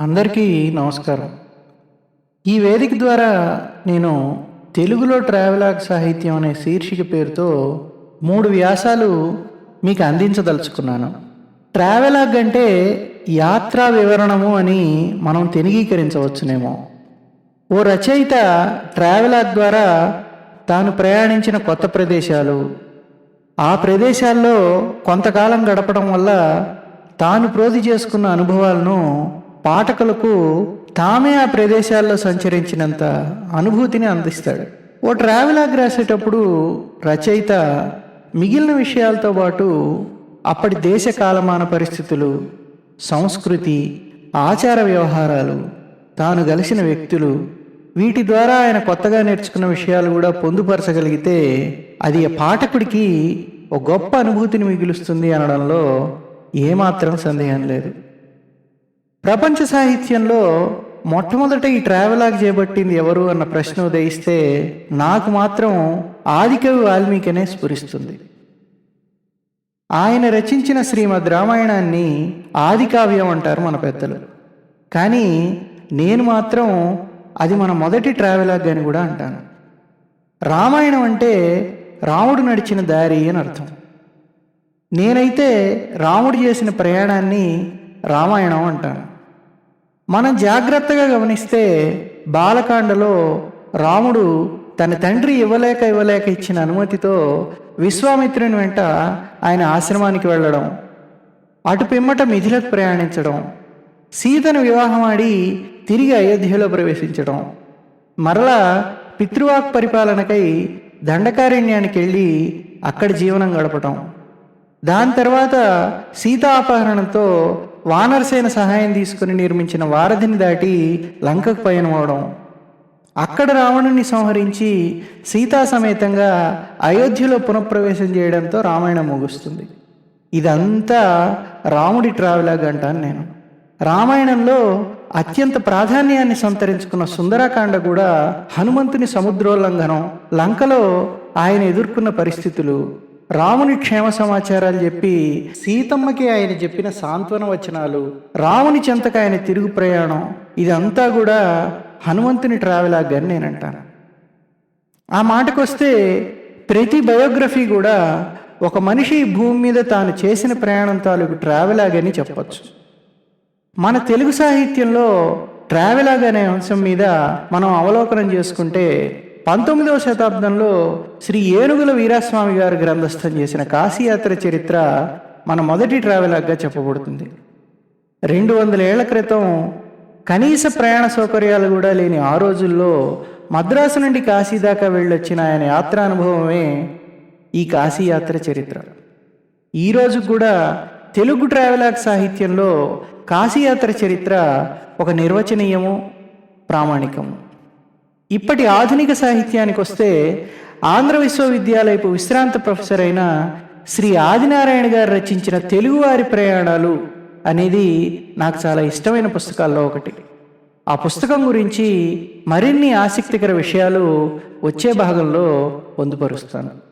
అందరికీ నమస్కారం. ఈ వేదిక ద్వారా నేను తెలుగులో ట్రావెలాగ్ సాహిత్యం అనే శీర్షిక పేరుతో మూడు వ్యాసాలు మీకు అందించదలుచుకున్నాను. ట్రావెలాగ్ అంటే యాత్రా వివరణము అని మనం తెనిగీకరించవచ్చునేమో. ఓ రచయిత ట్రావెలాగ్ ద్వారా తాను ప్రయాణించిన కొత్త ప్రదేశాలు ఆ ప్రదేశాల్లో కొంతకాలం గడపడం వల్ల తాను ప్రోధి చేసుకున్న అనుభవాలను పాఠకులకు తామే ఆ ప్రదేశాల్లో సంచరించినంత అనుభూతిని అందిస్తాడు. ఓ ట్రావెలాగ్ రాసేటప్పుడు రచయిత మిగిలిన విషయాలతో పాటు అప్పటి దేశ కాలమాన పరిస్థితులు సంస్కృతి ఆచార వ్యవహారాలు తాను కలిసిన వ్యక్తులు వీటి ద్వారా ఆయన కొత్తగా నేర్చుకున్న విషయాలు కూడా పొందుపరచగలిగితే అది పాఠకుడికి ఒక గొప్ప అనుభూతిని మిగులుస్తుంది అనడంలో ఏమాత్రం సందేహం లేదు. ప్రపంచ సాహిత్యంలో మొట్టమొదట ఈ ట్రావెలాగ్ చేపట్టింది ఎవరు అన్న ప్రశ్న ఉదయిస్తే నాకు మాత్రం ఆదికవి వాల్మీకినే స్ఫురిస్తుంది. ఆయన రచించిన శ్రీమద్ రామాయణాన్ని ఆది కావ్యం అంటారు మన పెద్దలు. కానీ నేను మాత్రం అది మన మొదటి ట్రావెలాగ్ అని కూడా అంటాను. రామాయణం అంటే రాముడు నడిచిన దారి అని అర్థం. నేనైతే రాముడు చేసిన ప్రయాణాన్ని రామాయణం అంటాను. మనం జాగ్రత్తగా గమనిస్తే బాలకాండలో రాముడు తన తండ్రి ఇవ్వలేక ఇవ్వలేక ఇచ్చిన అనుమతితో విశ్వామిత్రుని వెంట ఆయన ఆశ్రమానికి వెళ్ళడం అటు పిమ్మట మిథిలకు ప్రయాణించడం సీతను వివాహం ఆడి తిరిగి అయోధ్యలో ప్రవేశించడం మరలా పితృవాక్ పరిపాలనకై దండకారణ్యానికి వెళ్ళి అక్కడ జీవనం గడపటం. దాని తర్వాత సీతాపహరణంతో వానరసేన సహాయం తీసుకుని నిర్మించిన వారధిని దాటి లంకకు పయనమవడం. అక్కడ రావణుని సంహరించి సీతా సమేతంగా అయోధ్యలో పునఃప్రవేశం చేయడంతో రామాయణం ముగుస్తుంది. ఇదంతా రాముడి ట్రావెలాగ్ అంటాను నేను. రామాయణంలో అత్యంత ప్రాధాన్యాన్ని సంతరించుకున్న సుందరకాండ కూడా హనుమంతుని సముద్రోల్లంఘనం లంకలో ఆయన ఎదుర్కొన్న పరిస్థితులు రాముని క్షేమ సమాచారాలు చెప్పి సీతమ్మకి ఆయన చెప్పిన సాంత్వన వచనాలు రాముని చెంతకు ఆయన తిరుగు ప్రయాణం ఇదంతా కూడా హనుమంతుని ట్రావెల్ అని నేను అంటాను ఆ మాటకొస్తే ప్రతి బయోగ్రఫీ కూడా ఒక మనిషి భూమి మీద తాను చేసిన ప్రయాణం తాలూకు ట్రావెలాగ్ అని చెప్పచ్చు. మన తెలుగు సాహిత్యంలో ట్రావెలాగ్ అనే అంశం మీద మనం అవలోకనం చేసుకుంటే పంతొమ్మిదవ శతాబ్దంలో శ్రీ ఏనుగుల వీరాస్వామి గారు గ్రంథస్థం చేసిన కాశీయాత్ర చరిత్ర మన మొదటి ట్రావెలాగ్గా చెప్పబడుతుంది. రెండు వందల ఏళ్ళ క్రితం కనీస ప్రయాణ సౌకర్యాలు కూడా లేని ఆ రోజుల్లో మద్రాసు నుండి కాశీ దాకా వెళ్ళొచ్చిన ఆయన యాత్రానుభవమే ఈ కాశీయాత్ర చరిత్ర. ఈరోజు కూడా తెలుగు ట్రావెలాగ్ సాహిత్యంలో కాశీయాత్ర చరిత్ర ఒక నిర్వచనీయము ప్రామాణికము. ఇప్పటి ఆధునిక సాహిత్యానికి వస్తే ఆంధ్ర విశ్వవిద్యాలయపు విశ్రాంత ప్రొఫెసర్ అయిన శ్రీ ఆదినారాయణ గారు రచించిన తెలుగువారి ప్రయాణాలు అనేది నాకు చాలా ఇష్టమైన పుస్తకాల్లో ఒకటి. ఆ పుస్తకం గురించి మరిన్ని ఆసక్తికర విషయాలు వచ్చే భాగంలో పొందుపరుస్తాను.